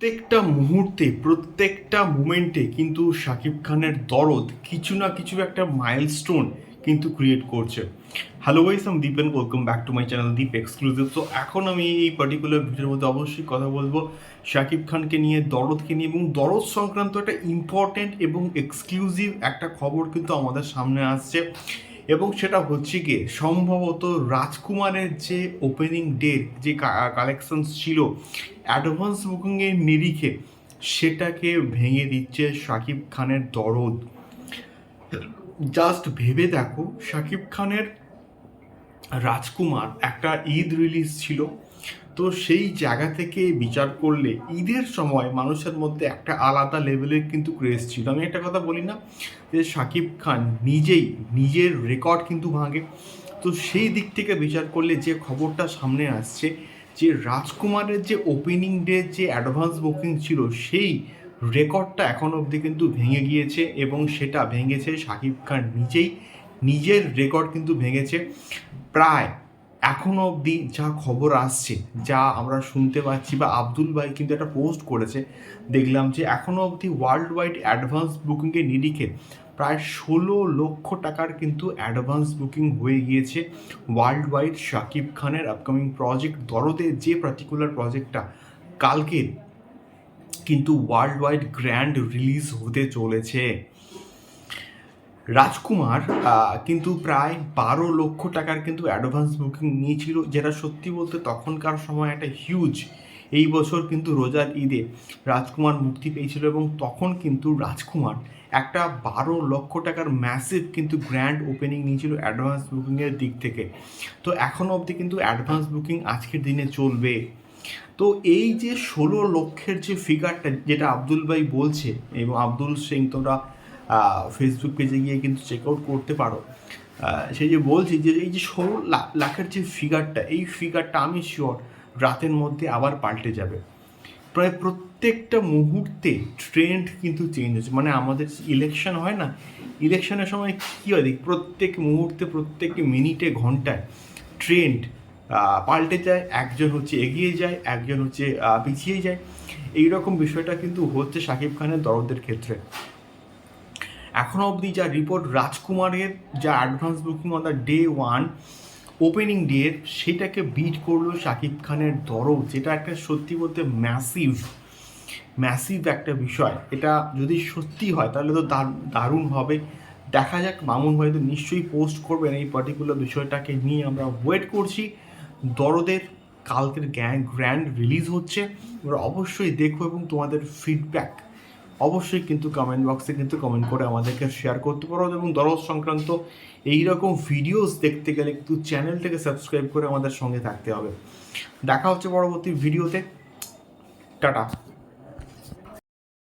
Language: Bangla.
প্রত্যেকটা মুহূর্তে, প্রত্যেকটা মুমেন্টে কিন্তু শাকিব খানের দরদ কিছু না কিছু একটা মাইলস্টোন কিন্তু ক্রিয়েট করছে। হ্যালো গাইস আমি Dipen welcome back to my channel Deep exclusive তো এখন আমি এই পার্টিকুলার ভিডিওর মধ্যে অবশ্যই কথা বলব শাকিব খানকে নিয়ে, দরদকে নিয়ে এবং দরদ সংক্রান্ত একটা ইম্পর্টেন্ট এবং এক্সক্লুসিভ একটা খবর কিন্তু আমাদের সামনে আসছে। এবং সেটা হচ্ছে গিয়ে সম্ভবত রাজকুমারের যে ওপেনিং ডেট যে কালেকশনস ছিল অ্যাডভান্স বুকিংয়ের নিরিখে সেটাকে ভেঙে দিচ্ছে শাকিব খানের দরদ। জাস্ট ভেবে দেখো, শাকিব খানের রাজকুমার একটা ঈদ রিলিজ ছিল। তো সেই জায়গা থেকে বিচার করলে ঈদের সময় মানুষের মধ্যে একটা আলাদা লেভেলের কিন্তু ক্রেজ ছিল। আমি একটা কথা বলি না, যে শাকিব খান নিজেই নিজের রেকর্ড কিন্তু ভাঙে। তো সেই দিক থেকে বিচার করলে যে খবরটা সামনে আসছে যে রাজকুমারের যে ওপেনিং ডে যে অ্যাডভান্স বুকিং ছিল, সেই রেকর্ডটা এখন অবধি কিন্তু ভেঙে গিয়েছে এবং সেটা ভেঙেছে শাকিব খান নিজেই। নিজের রেকর্ড কিন্তু ভেঙেছে। প্রায় এখনও অবধি যা খবর আসছে, যা আমরা শুনতে পাচ্ছি বা আব্দুল ভাই কিন্তু একটা পোস্ট করেছে, দেখলাম যে এখনও অবধি ওয়ার্ল্ড ওয়াইড অ্যাডভান্স বুকিংয়ের নিরিখে প্রায় ষোলো লক্ষ টাকার কিন্তু অ্যাডভান্স বুকিং হয়ে গিয়েছে। ওয়ার্ল্ড ওয়াইড শাকিব খানের আপকামিং প্রজেক্ট দরদে যে পার্টিকুলার প্রজেক্টটা কালকে কিন্তু ওয়ার্ল্ড ওয়াইড গ্র্যান্ড রিলিজ হতে চলেছে। রাজকুমার কিন্তু প্রায় বারো লক্ষ টাকার কিন্তু অ্যাডভান্স বুকিং নিয়েছিল, যেটা সত্যি বলতে তখনকার সময় একটা হিউজ এই বছর কিন্তু রোজার ঈদে রাজকুমার মুক্তি পেয়েছিল এবং তখন কিন্তু রাজকুমার একটা বারো লক্ষ টাকার ম্যাসিভ কিন্তু গ্র্যান্ড ওপেনিং নিয়েছিল অ্যাডভান্স বুকিংয়ের দিক থেকে। তো এখনও অবধি কিন্তু অ্যাডভান্স বুকিং আজকের দিনে চলবে। তো এই যে ষোলো লক্ষের যে ফিগারটা যেটা আব্দুল ভাই বলছে এবং আব্দুল সিং তোমরা ফেসবুক পেজে গিয়ে কিন্তু চেক আউট করতে পারো। সেই যে বলছি যে এই যে ষোলো লাখের যে ফিগারটা এই ফিগারটা আমি শিওর রাতের মধ্যে আবার পাল্টে যাবে। প্রায় প্রত্যেকটা মুহূর্তে ট্রেন্ড কিন্তু চেঞ্জ হচ্ছে। মানে আমাদের ইলেকশন হয় না ইলেকশনের সময় কী হয় দেখ, প্রত্যেক মুহূর্তে, প্রত্যেক মিনিটে ঘন্টায় ট্রেন্ড পাল্টে যায়, একজন হচ্ছে এগিয়ে যায়, একজন হচ্ছে পিছিয়ে যায়। এই রকম বিষয়টা কিন্তু হচ্ছে শাকিব খানের দরদের ক্ষেত্রে। এখনও অবধি যা রিপোর্ট রাজকুমারের, যা advance booking on the day one opening day সেটাকে বিট করল শাকিব খানের দরদ যেটা একটা সত্যি বলতে ম্যাসিভ ম্যাসিভ একটা বিষয়। এটা যদি সত্যি হয়, তাহলে তো দার- দারুণ হবে। দেখা যাক, মামুন ভাই তো নিশ্চয়ই পোস্ট করবেন এই পার্টিকুলার বিষয়টাকে নিয়ে। আমরা ওয়েট করছি। দরদের কালকের গ্যাং গ্র্যান্ড রিলিজ হচ্ছে। আমরা অবশ্যই দেখব এবং তোমাদের ফিডব্যাক অবশ্যই কিন্তু কমেন্ট বক্সে কিন্তু কমেন্ট করে আমাদেরকে শেয়ার করতে পারো এবং দরজ সংক্রান্ত এই রকম ভিডিওস দেখতে গেলে কিন্তু চ্যানেলটাকে সাবস্ক্রাইব করে আমাদের সঙ্গে থাকতে হবে। দেখা হচ্ছে পরবর্তী ভিডিওতে টাটা।